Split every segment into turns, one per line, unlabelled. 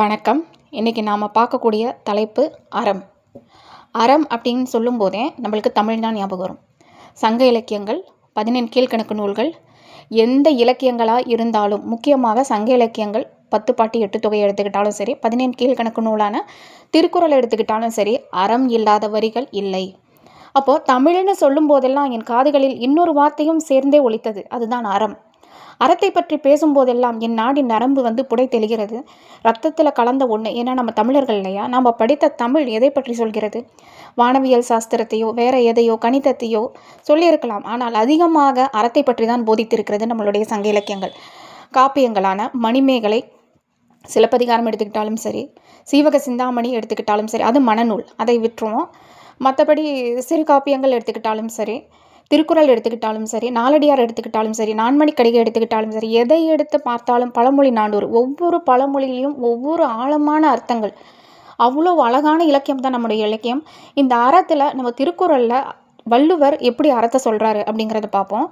வணக்கம். இன்றைக்கி நாம் பார்க்கக்கூடிய தலைப்பு அறம். அறம் அப்படின்னு சொல்லும்போதே நம்மளுக்கு தமிழ் தான் ஞாபகம் வரும். சங்க இலக்கியங்கள் பதினெண் கீழ்கணக்கு நூல்கள் எந்த இலக்கியங்களாக இருந்தாலும் முக்கியமாக சங்க இலக்கியங்கள் பத்து பாட்டு எட்டு தொகை எடுத்துக்கிட்டாலும் சரி பதினெண் கீழ்கணக்கு நூலான திருக்குறள் எடுத்துக்கிட்டாலும் சரி அறம் இல்லாத வரிகள் இல்லை. அப்போது தமிழ்னு சொல்லும் போதெல்லாம் என் காதுகளில் இன்னொரு வார்த்தையும் சேர்ந்தே ஒழித்தது அதுதான் அறம். அறத்தை பற்றி பேசும்போதெல்லாம் என் நாடின் நரம்பு வந்து புடை தெளிகிறது. ரத்தத்தில் கலந்த ஒன்று ஏன்னா நம்ம தமிழர்கள் இல்லையா? நம்ம படித்த தமிழ் எதை பற்றி சொல்கிறது? வானவியல் சாஸ்திரத்தையோ வேற எதையோ கணிதத்தையோ சொல்லியிருக்கலாம். ஆனால் அதிகமாக அறத்தை பற்றி தான் போதித்திருக்கிறது நம்மளுடைய சங்க இலக்கியங்கள். காப்பியங்களான மணிமேகலை சிலப்பதிகாரம் எடுத்துக்கிட்டாலும் சரி சீவக சிந்தாமணி எடுத்துக்கிட்டாலும் சரி அது மனநூல். அதை விட்டுருவோம். மற்றபடி சிறு காப்பியங்கள் எடுத்துக்கிட்டாலும் சரி திருக்குறள் எடுத்துக்கிட்டாலும் சரி நாலடியார் எடுத்துக்கிட்டாலும் சரி நான்மணி கடிகை எடுத்துக்கிட்டாலும் சரி எதை எடுத்து பார்த்தாலும் பழமொழி நானூறு ஒவ்வொரு பழமொழியிலையும் ஒவ்வொரு ஆழமான அர்த்தங்கள். அவ்வளோ அழகான இலக்கியம் தான் நம்முடைய இலக்கியம். இந்த அறத்தில் நம்ம திருக்குறளில் வள்ளுவர் எப்படி அறத்தை சொல்கிறாரு அப்படிங்கிறத பார்ப்போம்.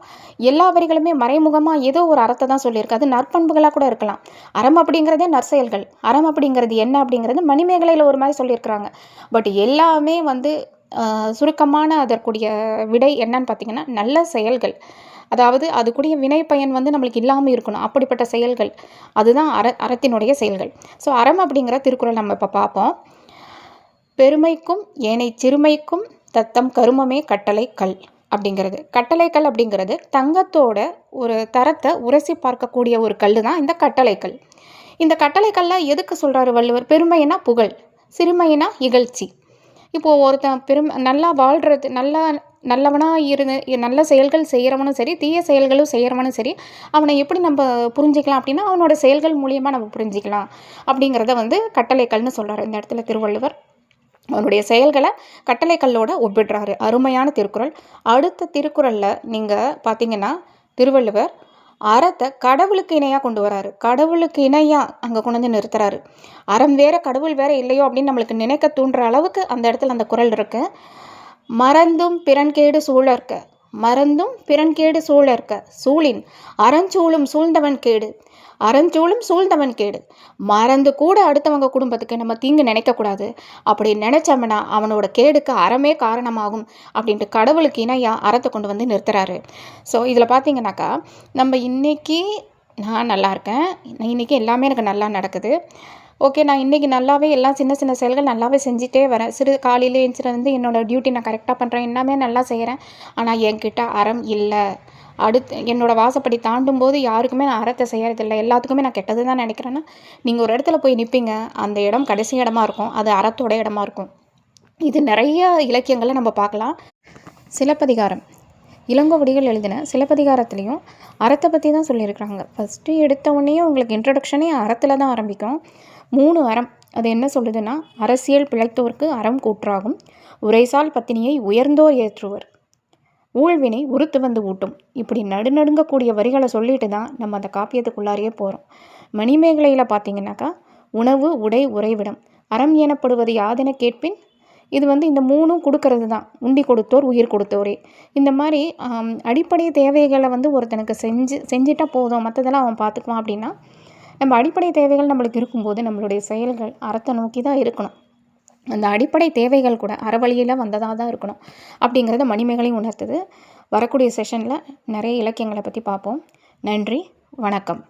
எல்லா வரிகளுமே மறைமுகமாக ஏதோ ஒரு அறத்தை தான் சொல்லியிருக்கு. அது நற்பண்புகளாக கூட இருக்கலாம். அறம் அப்படிங்கிறதே நற்செயல்கள். அறம் அப்படிங்கிறது என்ன அப்படிங்கிறது மணிமேகலையில் ஒரு மாதிரி சொல்லியிருக்கிறாங்க. பட் எல்லாமே வந்து சுருக்கமான அதற்குரிய விடை என்னன்னு பார்த்திங்கன்னா நல்ல செயல்கள். அதாவது அதுக்குரிய வினை பயன் வந்து நம்மளுக்கு இல்லாமல் இருக்கணும். அப்படிப்பட்ட செயல்கள். அதுதான் அற அறத்தினுடைய செயல்கள். ஸோ அறம் அப்படிங்கிற திருக்குறள் நம்ம இப்போ பார்ப்போம். பெருமைக்கும் ஏனை சிறுமைக்கும் தத்தம் கருமமே கட்டளை கல் அப்படிங்கிறது. கட்டளைக்கல் அப்படிங்கிறது தங்கத்தோட ஒரு தரத்தை உரசி பார்க்கக்கூடிய ஒரு கல் தான் இந்த கட்டளைக்கல் இந்த கட்டளைக்கல்ல எதுக்கு சொல்கிறாரு வள்ளுவர்? பெருமைனா புகழ் சிறுமையினா இகழ்ச்சி. இப்போது ஒருத்தன் பெரும் நல்லா வாழ்கிறது நல்லா நல்லவனாக இருந்து நல்ல செயல்கள் செய்கிறவனும் சரி தீய செயல்களும் செய்கிறவனும் சரி அவனை எப்படி நம்ம புரிஞ்சிக்கலாம் அப்படின்னா அவனோட செயல்கள் மூலியமாக நம்ம புரிஞ்சிக்கலாம் அப்படிங்கிறத வந்து கட்டளைக்கல்னு சொல்கிறார் இந்த இடத்துல திருவள்ளுவர். அவனுடைய செயல்களை கட்டளைக்கல்லோட ஒப்பிடுறாரு. அருமையான திருக்குறள். அடுத்த திருக்குறளில் நீங்கள் பார்த்தீங்கன்னா திருவள்ளுவர் அறத்தை கடவுளுக்கு இணையாக கொண்டு வராரு. கடவுளுக்கு இணையாக அங்கே கொண்டு வந்து நிறுத்துறாரு. அறம் வேற கடவுள் வேற இல்லையோ அப்படின்னு நம்மளுக்கு நினைக்க தூண்டுற அளவுக்கு அந்த இடத்துல அந்த குரல் இருக்கு. மறந்தும் பிறன்கேடு சூழற்க. மறந்தும் பிறன்கேடு சூழற்க. சூழின் அறஞ்சூழும் சூழ்ந்தவன் கேடு. அறஞ்சூழும் சூழ்ந்தவன் கேடு. மறந்து கூட அடுத்தவங்க குடும்பத்துக்கு நம்ம தீங்கு நினைக்கக்கூடாது. அப்படி நினைச்சோம்னா அவனோட கேடுக்கு அறமே காரணமாகும் அப்படின்ட்டு கடவுளுக்கு இணையாக அறத்தை கொண்டு வந்து நிறுத்துறாரு. ஸோ இதில் பார்த்தீங்கன்னாக்கா நம்ம இன்றைக்கி நான் நல்லா இருக்கேன். இன்றைக்கி எல்லாமே எனக்கு நல்லா நடக்குது. ஓகே நான் இன்றைக்கி நல்லாவே எல்லாம் சின்ன சின்ன செயல்கள் நல்லாவே செஞ்சுட்டே வரேன். சிறு காலையில் எழுந்துட்டு வந்து என்னோடய டியூட்டி நான் கரெக்டாக பண்ணுறேன் எல்லாமே நல்லா செய்கிறேன் ஆனால் என்கிட்ட அறம் இல்லை. அடுத்து என்னோடய வாசப்படி தாண்டும் போது யாருக்குமே நான் அறத்தை செய்கிறதில்ல எல்லாத்துக்குமே நான் கெட்டது தான் நினைக்கிறேன்னா நீங்கள் ஒரு இடத்துல போய் நிற்பீங்க அந்த இடம் கடைசி இடமா இருக்கும். அது அறத்தோட இடமா இருக்கும். இது நிறைய இலக்கியங்களை நம்ம பார்க்கலாம். சிலப்பதிகாரம். இளங்கோவடிகள் எழுதின சிலப்பதிகாரத்துலேயும் அறத்தை பற்றி தான் சொல்லியிருக்கிறாங்க. ஃபஸ்ட்டு எடுத்த உடனே உங்களுக்கு இன்ட்ரடக்ஷனே அறத்தில் தான் ஆரம்பிக்கும். மூணு அறம். அது என்ன சொல்லுதுன்னா அரசியல் பிழைத்தோருக்கு அறம் கூற்றாகும். உரைசால் பத்தினியை உயர்ந்தோர் ஏற்றுவர். ஊழ்வினை உறுத்து வந்து ஊட்டும். இப்படி நடுநடுங்கக்கூடிய வரிகளை சொல்லிட்டு தான் நம்ம அந்த காப்பியத்துக்குள்ளாரியே போகிறோம் மணிமேகலையில் பார்த்தீங்கன்னாக்கா உணவு உடை உறைவிடம். அறம் எனப்படுவது யாதென கேட்பின்? இது வந்து இந்த மூணும் கொடுக்கறது தான். உண்டி கொடுத்தோர் உயிர் கொடுத்தோரே. இந்த மாதிரி அடிப்படை தேவைகளை வந்து ஒருத்தனுக்கு செஞ்சு செஞ்சிட்டா போதும். மற்றதெல்லாம் அவன் பார்த்துக்குவான் அப்படின்னா நம்ம அடிப்படை தேவைகள் நம்மளுக்கு இருக்கும்போது நம்மளுடைய செயல்கள் அறத்தை நோக்கி தான் இருக்கணும். அந்த அடிப்படை தேவைகள் கூட அறவழியில் வந்ததாக தான் இருக்கணும். அப்படிங்கிறத மணிமேகலையும் உணர்த்துது. வரக்கூடிய செஷனில் நிறைய இலக்கியங்களை பற்றி பார்ப்போம். நன்றி வணக்கம்.